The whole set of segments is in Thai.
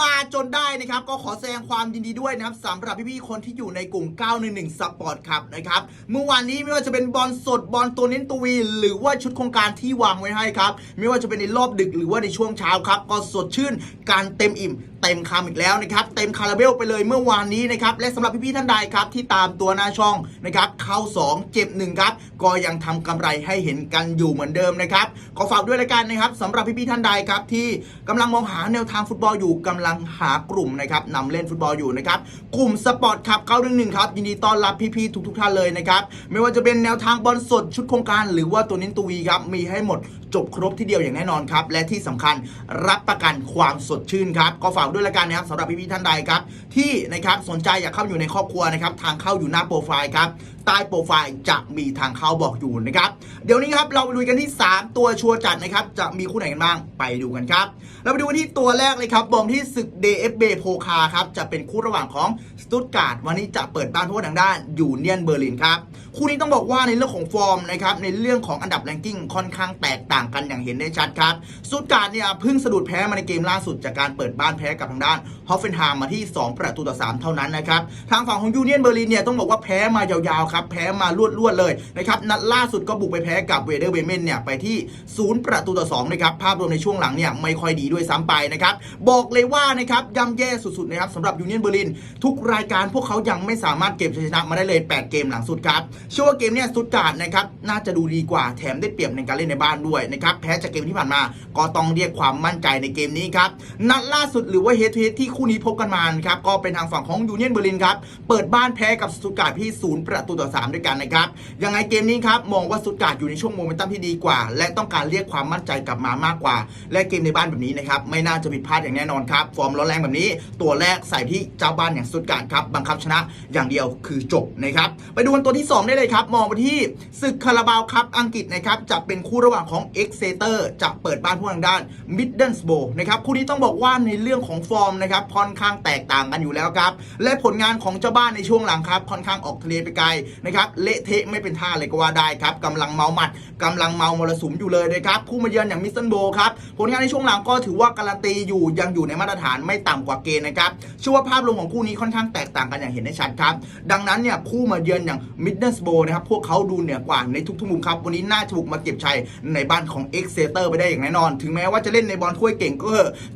มาจนได้นะครับ ก็ขอแสดงความยินดีด้วยนะครับสำหรับพี่ๆคนที่อยู่ในกลุ่ม 911 Sport ครับนะครับ เมื่อวานนี้ไม่ว่าจะเป็นบอลสดบอลตัวเน้นตัววี หรือว่าชุดโครงการที่วางไว้ให้ครับ ไม่ว่าจะเป็นในรอบดึกหรือว่าในช่วงเช้าครับ ก็สดชื่นการเต็มอิ่มเต็มคำอีกแล้วนะครับ เต็มคาราเบลไปเลยเมื่อวานนี้นะครับ และสำหรับพี่ๆท่านใดครับที่ตามตัวหน้าช่องนะครับเข้า 2 เจ็บ1ครับก็ยังทำกำไรให้เห็นกันอยู่เหมือนเดิมนะครับขอฝากด้วยละกันนะครับสำหรับพี่ๆท่านใดครับที่กำลังมองหาแนวทางฟุตบอลอยู่กำลังหากลุ่มนะครับนำเล่นฟุตบอลอยู่นะครับกลุ่มสปอร์ตครับเก้าหนึ่งหนึ่งครับยินดีต้อนรับพี่ๆทุกๆท่านเลยนะครับไม่ว่าจะเป็นแนวทางบอลสดชุดโครงการ หรือว่าตัวเน้นตัววีครับมีให้หมดจบครบที่เดียวอย่างแน่นอนครับ และที่สำคัญรับประกันความสดชื่นครับ ก็ฝากด้วยละกันนะครับสำหรับพี่ๆท่านใดครับ ที่นะครับสนใจอยากเข้าอยู่ในครอบครัวนะครับ ทางเข้าอยู่หน้าโปรไฟล์ครับใต้โปรไฟล์จะมีทางเข้าบอกอยู่นะครับ เดี๋ยวนี้ครับเราไปดูกันที่ 3 ตัวชัวร์จัดนะครับ จะมีคู่ไหนกันบ้างไปดูกันครับ เราไปดูกันที่ตัวแรกเลยครับบอมที่ศึก DFB โพคาครับจะเป็นคู่ระหว่างของสตุตการ์ดวันนี้จะเปิดบ้านพวกทางด้านยูเนียนเบอร์ลินครับคู่นี้ต้องบอกว่าในเรื่องของฟอร์มนะครับในเรื่องของอันดับแรงกิ้งค่อนข้างแตกต่างกันอย่างเห็นได้ชัดครับสุดการเนี่ยเพิ่งสะดุดแพ้มาในเกมล่าสุดจากการเปิดบ้านแพ้กับทางด้าน ฮอฟเฟนไฮม์มาที่ 2 ประตูต่อ 3 เท่านั้นนะครับ ทางฝั่งของยูเนียนเบอร์ลินเนี่ยต้องบอกว่าแพ้มายาวๆครับ แพ้มารวดๆเลยนะครับ นัดล่าสุดก็บุกไปแพ้กับเวเดอร์เบเมนเนี่ยไปที่ 0 ประตูต่อ2นะครับ ภาพรวมในช่วงหลังเนี่ยไม่ค่อยดีด้วยซ้ำไปนะครับ บอกเลยว่านะครับย่ำแย่สุดๆนะครับสำหรับยูเนียนเบอร์ลิน ทุกรายการพวกเขายังไม่สามารถเก็บชัยชนะมาได้เลย 8 เกมหลังสุดครับ เชื่อว่าเกมเนี่ยสตุตการนะครับน่าจะดูดีกว่าแถมได้เปรียบในการเล่นในบ้านด้วยนะครับแพ้จากเกมที่ผ่านมาก็ต้องเรียกความมั่นใจในเกมนี้ครับนัดล่าสุดหรือว่าเฮดทูเฮดที่คู่นี้พบกันมานครับก็เป็นทางฝั่งของยูเนียนเบอร์ลินครับเปิดบ้านแพ้กับสตุตการ์ดที่ศูนย์ประตูต่อสามด้วยกันนะครับยังไงเกมนี้ครับมองว่าสตุตการ์ดอยู่ในช่วงโมเมนตัมที่ดีกว่า และต้องการเรียกความมั่นใจกลับมามากกว่า และเกมในบ้านแบบนี้นะครับไม่น่าจะผิดพลาดอย่างแน่นอนครับฟอร์มร้อนแรงแบบนี้ ตัวแรกใส่ที่เจ้าบ้านอย่างสตุตการ์ดครับบังคับชนะอย่างเดียวคือจบนะครับไปดูกันตัวที่ 2 ได้เลยครับ มองไปที่ศึกคาราบาวครับอังกฤษนะครับจะเป็นคู่ระหว่างของเอ็กเซเตอร์จะเปิดบ้านผู้ทางด้านมิดเดิลสโบนะครับคู่นี้ต้องบอกว่าในเรื่องของฟอร์มนะครับค่อนข้างแตกต่างกันอยู่แล้วครับ และผลงานของเจ้าบ้านในช่วงหลังครับ ค่อนข้างออกทะเลไปไกลนะครับเละเทะไม่เป็นท่าเลยก็ว่าได้ครับกำลังเมาหมัดกำลังเมามรสุมอยู่เลยนะครับคู่มาเยือนอย่างมิสตันโบครับผลงานในช่วงหลังก็ถือว่าการันตีอยู่ยังอยู่ในมาตรฐานไม่ต่ำกว่าเกณฑ์นะครับเชื่อว่าภาพรวมของคู่นี้ค่อนข้างแตกต่างกันอย่างเห็นได้ชัดครับดังนั้นเนี่ยคู่มาเยือนอย่างมิดเดิลสโบนะครับพวกเขาดูเหนือกว่าในทุกๆมุมครับวันนี้น่าจะบุกมาเก็บชัยในบ้านของเอ็กเซเตอร์ไปได้อย่างแน่นอน ถึงแม้ว่าจะเล่นในบอลถ้วยเก่งก็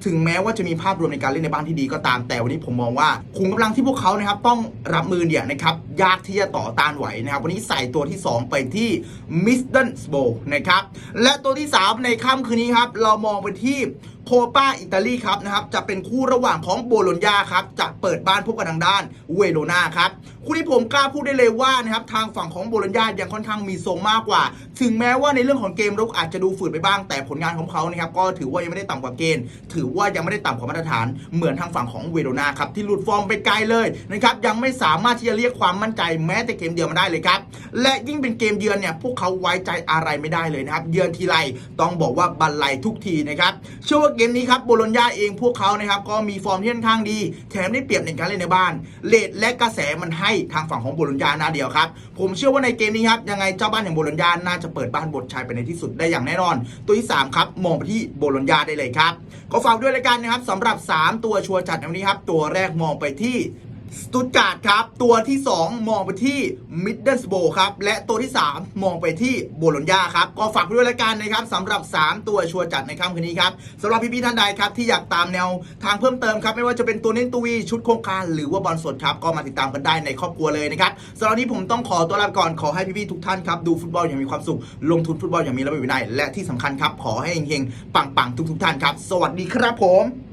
ถึงแม้ว่าจะมีภาพรวมในการเล่นในบ้านที่ดีก็ตามแต่วันนี้ผมมองว่าขุมกำลังที่พวกเขานะครับต้องรับมือเนี่ยนะครับยากที่จะต่อต้านไหวนะครับวันนี้ใส่ตัวที่ 2 ไปที่มิสเดิลสโบนะครับและตัวที่ 3 ในค่ำคืนนี้ครับเรามองไปที่ โคปาอิตาลีครับนะครับจะเป็นคู่ระหว่างของโบโลญญาครับจะเปิดบ้านพบกันทางด้านเวโรนาครับคู่นี้ผมกล้าพูดได้เลยว่านะครับทางฝั่งของโบโลญญายังค่อนข้างมีทรงมากกว่า ถึงแม้ว่าในเรื่องของเกมรุกอาจจะดูฝืดไปบ้างแต่ผลงานของเขานะครับก็ถือว่ายังไม่ได้ต่ำกว่าเกณฑ์ ถือว่ายังไม่ได้ต่ำกว่ามาตรฐานเหมือนทางฝั่งของเวโรนาครับที่หลุดฟอร์มไปไกลเลยนะครับยังไม่สามารถที่จะเรียกความมั่นใจแม้แต่เกมเดียวมาได้เลยครับและยิ่งเป็นเกมเยือนเนี่ยพวกเขาไว้ใจอะไรไม่ได้เลยนะครับเยือนทีไรต้องบอกว่าบันไลทุกทีนะครับเชื่อว่าเกมนี้ครับโบโลญญาเองพวกเขานะครับก็มีฟอร์มที่ค่อนข้างดี แถมได้เปรียบในการเล่นในบ้านเลดและกระแสมันให้ทางฝั่งของโบโลญญาหน้าเดียวครับ ผมเชื่อว่าในเกมนี้ครับยังไงเจ้าบ้านอย่างโบโลญญาน่าจะเปิดบ้านบทชายไปในที่สุดได้อย่างแน่นอน ตัวที่ 3 ครับ มองไปที่โบโลญญาได้เลยครับ ก็ฝากด้วยละกันนะครับสำหรับ 3 ตัวชัวร์จัดในวันนี้ครับตัวแรกมองไปที่ สตุตการ์ดครับ ตัวที่ 2 มองไปที่มิดเดิลสโบครับ และตัวที่ 3 มองไปที่โบโลญญาครับ ก็ฝากด้วยรายการนะครับสำหรับ 3 ตัวชัวร์จัดในค่ำคืนนี้ครับสำหรับพี่ๆท่านใดครับที่อยากตามแนวทางเพิ่มเติมครับ ไม่ว่าจะเป็นตัวเน้นตัววีชุดโครงการหรือว่าบอลสดครับ ก็มาติดตามกันได้ในครอบครัวเลยนะครับสำหรับนี้ผมต้องขอตัวลาไปก่อนขอให้พี่ๆทุกท่านครับดูฟุตบอลอย่างมีความสุข ลงทุนฟุตบอลอย่างมีระเบียบวินัยและที่สำคัญครับขอให้เฮงๆปังๆทุกๆท่านครับ สวัสดีครับผม